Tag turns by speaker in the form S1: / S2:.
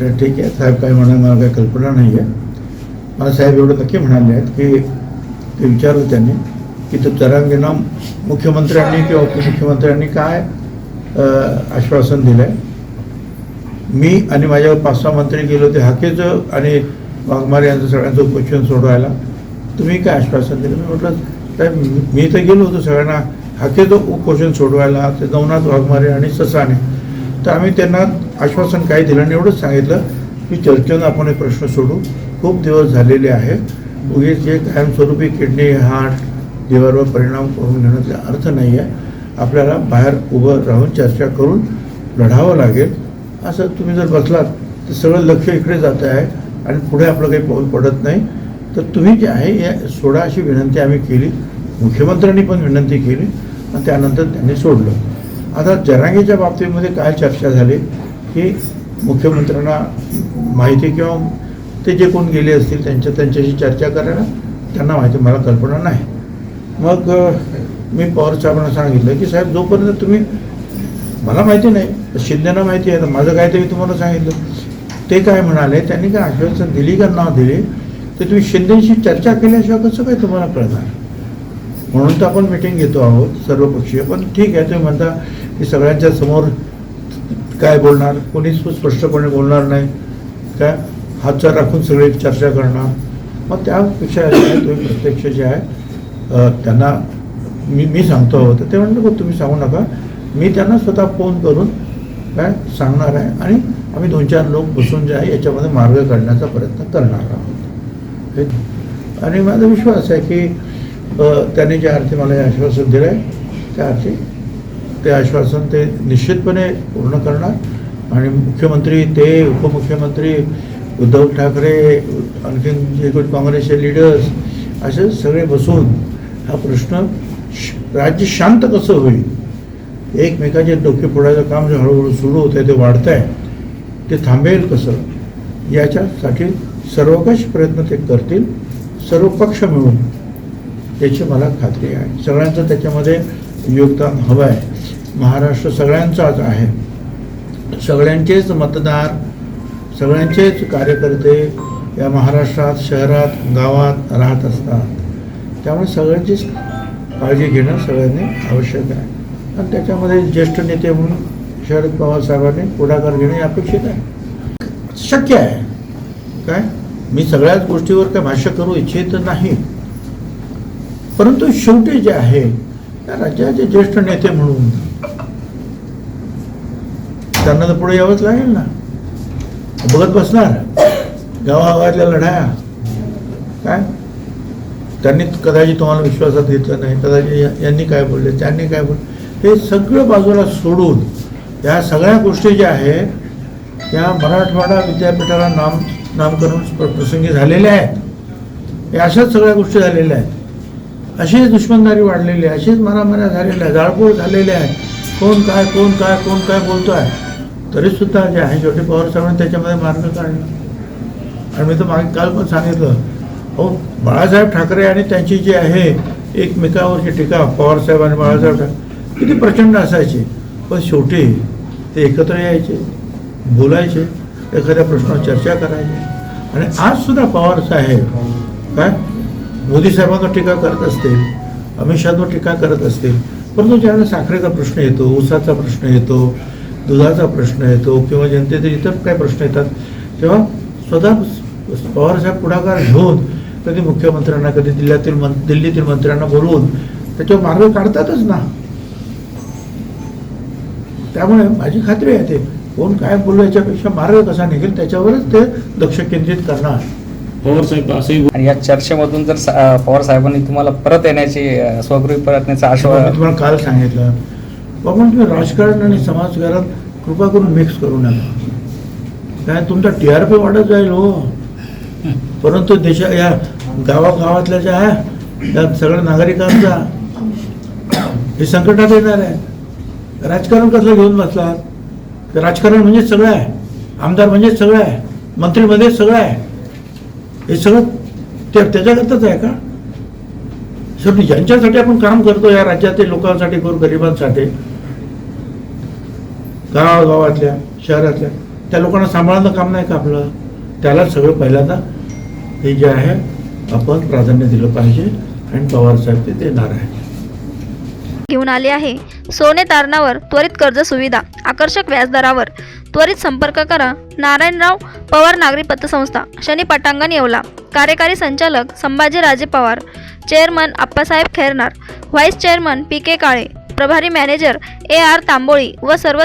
S1: ठीक आहे साहेब काय म्हणा मला काही कल्पना नाही आहे. मला साहेब एवढं नक्की म्हणाले आहेत की ते विचारलं त्यांनी की तो जरांगेंना मुख्यमंत्र्यांनी किंवा उपमुख्यमंत्र्यांनी काय आश्वासन दिलं आहे मी आणि माझ्या पाच सहा मंत्री गेलो होते हाकेचं आणि वाघमारे यांचं सगळ्यांचं क्वेश्चन सोडवायला. तुम्ही काय आश्वासन दिलं? मी म्हटलं साहेब मी- मी तर गेलो होतो सगळ्यांना हाकेचं क्वेश्चन सोडवायला ते नवनाथ वाघमारे आणि ससाने तर आम्ही त्यांना आश्वासन काही दिलं नाही एवढंच सांगितलं की चर्चेनं आपण हे प्रश्न सोडू. खूप दिवस झालेले आहे उगीच जे कायमस्वरूपी किडनी हार्ट लिव्हरवर परिणाम करून घेण्याचा अर्थ नाही आहे. आपल्याला बाहेर उभं राहून चर्चा करून लढावं लागेल. असं तुम्ही जर बसलात तर सगळं लक्ष इकडे जात आहे आणि पुढे आपलं काही पाऊल पडत नाही. तर तुम्ही जे आहे या सोडा अशी विनंती आम्ही केली. मुख्यमंत्र्यांनी पण विनंती केली आणि त्यानंतर त्यांनी सोडलं. आता जरांगीच्या बाबतीमध्ये काय चर्चा झाली? की मुख्यमंत्र्यांना माहिती किंवा ते जे कोण गेले असतील त्यांच्या त्यांच्याशी चर्चा करायला त्यांना माहिती मला कल्पना नाही. मग मी पवार साहेबांना सांगितलं की साहेब जोपर्यंत तुम्ही मला माहिती नाही. शिंदेना माहिती आहे. तर माझं काय ते मी तुम्हाला सांगितलं. ते काय म्हणाले? त्यांनी काय आश्वासन दिली का नाव दिली? तर तुम्ही शिंदेशी चर्चा केल्याशिवाय कसं काय तुम्हाला कळणार? म्हणून तर आपण मिटिंग घेतो आहोत सर्वपक्षीय. पण ठीक आहे तुम्ही म्हणता की सगळ्यांच्या समोर काय बोलणार? कोणीच स्पष्टपणे बोलणार नाही. काय? हातचा राखून सगळे चर्चा करणार. मग त्यापेक्षा जे आहे तुम्ही प्रत्यक्ष जे आहे त्यांना मी मी सांगतो आहोत. तर ते म्हणलं "बघ, तुम्ही सांगू नका. मी त्यांना स्वतः फोन करून काय सांगणार आहे आणि आम्ही दोन चार लोक बसून जे आहे याच्यामध्ये मार्ग काढण्याचा प्रयत्न करणार आहोत. आणि माझा विश्वास आहे की त्याने त्यांनी ज्या अर्थी मला हे आश्वासन दिलं आहे त्या अर्थी ते आश्वासन ते निश्चितपणे पूर्ण करणार. आणि मुख्यमंत्री ते उपमुख्यमंत्री उद्धव ठाकरे आणखीन जे कोणी काँग्रेसचे लिडर्स असे सगळे बसून हा प्रश्न श- राज्य शांत कसं होईल? एकमेकाचे डोके फोडायचं काम जे हळूहळू सुरू होतं आहे ते वाढत आहे ते थांबेल कसं? याच्यासाठी सर्वकष प्रयत्न ते करतील सर्व पक्ष मिळून. याची मला खात्री आहे. सगळ्यांचं त्याच्यामध्ये योगदान हवं आहे. महाराष्ट्र सगळ्यांचाच आहे. सगळ्यांचेच मतदार सगळ्यांचेच कार्यकर्ते या महाराष्ट्रात शहरात गावात राहत असतात. त्यामुळे सगळ्यांचीच काळजी घेणं सगळ्यांनी आवश्यक आहे. आणि त्याच्यामध्ये ज्येष्ठ नेते म्हणून शरद पवार साहेबांनी पुढाकार घेणे अपेक्षित आहे. शक्य आहे. काय? मी सगळ्याच गोष्टीवर काय भाष्य करू इच्छित नाही. परंतु शेवटी जे आहे त्या राज्याचे ज्येष्ठ नेते म्हणून. त्यांना तर पुढे यावंच लागेल ना. बघत बसणार. गावागावातल्या लढाया. काय? त्यांनी कदाचित तुम्हाला विश्वासात घेतलं नाही. कदाचित यांनी काय बोलले? त्यांनी काय बोलले हे सगळं बाजूला सोडून या सगळ्या गोष्टी ज्या आहेत या मराठवाडा विद्यापीठाला नाम नामकरण प्र- प्रसंगी झालेल्या आहेत. या अशाच सगळ्या गोष्टी झालेल्या आहेत. अशीच दुश्मनदारी वाढलेली आहे अशीच मारामाऱ्या झालेल्या आहे जाळपोळ झालेल्या आहे. कोण काय कोण काय कोण काय बोलतो आहे तरीसुद्धा जे आहे शेवटी पवार साहेबांनी त्याच्यामध्ये मार्ग काढला. आणि मी तर मागे काल पण सांगितलं हो बाळासाहेब ठाकरे आणि त्यांची जी आहे एकमेकावरची टीका पवारसाहेब आणि बाळासाहेब ठाकरे किती प्रचंड असायची. पण शेवटी ते एकत्र यायचे बोलायचे एखाद्या प्रश्नावर चर्चा करायची. आणि आज सुद्धा पवार काय? मोदी साहेबांवर टीका करत असतील अमित शहावर टीका करत असतील परंतु ज्यावेळेला साखरेचा प्रश्न येतो ऊसाचा प्रश्न येतो दुधाचा प्रश्न येतो किंवा जनतेचे इतर काय प्रश्न येतात तेव्हा स्वतः पवारसाहेब पुढाकार घेऊन कधी मुख्यमंत्र्यांना कधी जिल्ह्यातील मं दिल्लीतील मंत्र्यांना बोलवून त्याच्यावर मार्ग काढतातच ना. त्यामुळे माझी खात्री आहे ते कोण काय बोलू याच्यापेक्षा मार्ग कसा निघेल त्याच्यावरच ते लक्ष केंद्रित करणार.
S2: पवार साहेब असंही
S3: आणि या चर्चेमधून जर सा- पवार साहेबांनी तुम्हाला परत येण्याची अं, स्वगृही परतण्याचं
S1: तेव्हा मी
S3: आश्वासन
S1: तुम्हाला काल सांगितलं. बाबा तुम्ही राजकारण आणि समाजकारण कृपा करून मिक्स करू नका. काय तुमचा टी आर पी वाढत जाईल हो. परंतु देशा या गावागावातल्या ज्या आहे त्या सगळ्या नागरिकांचा हे संकटात येणार आहे. राजकारण कसं घेऊन बसलात? ते राजकारण म्हणजे सगळं आहे. आमदार म्हणजे सगळं आहे. मंत्री म्हणजे सगळं आहे. हे सगळं त्या त्याच्याकरताच आहे का? शेवटी ज्यांच्यासाठी आपण काम करतो या राज्यातील लोकांसाठी गोरगरिबांसाठी गावागावातल्या शहरातल्या त्या लोकांना सांभाळणं काम नाही का आपलं? त्याला सगळं पहिल्यांदा हे जे आहे आपण प्राधान्य दिलं पाहिजे आणि पवार साहेब ते देणार आहे
S4: घेऊन आले आहे. सोने तारणावर त्वरित कर्ज सुविधा आकर्षक व्याजदरावर त्वरित संपर्क करा. नारायणराव पवार नागरी पतसंस्था शनी पटांगण येवला. कार्यकारी संचालक Sambhajiraje Pawar chairman Appasaheb Khairnar vice chairman P K Kale प्रभारी मॅनेजर ए आर तांबोळी व सर्व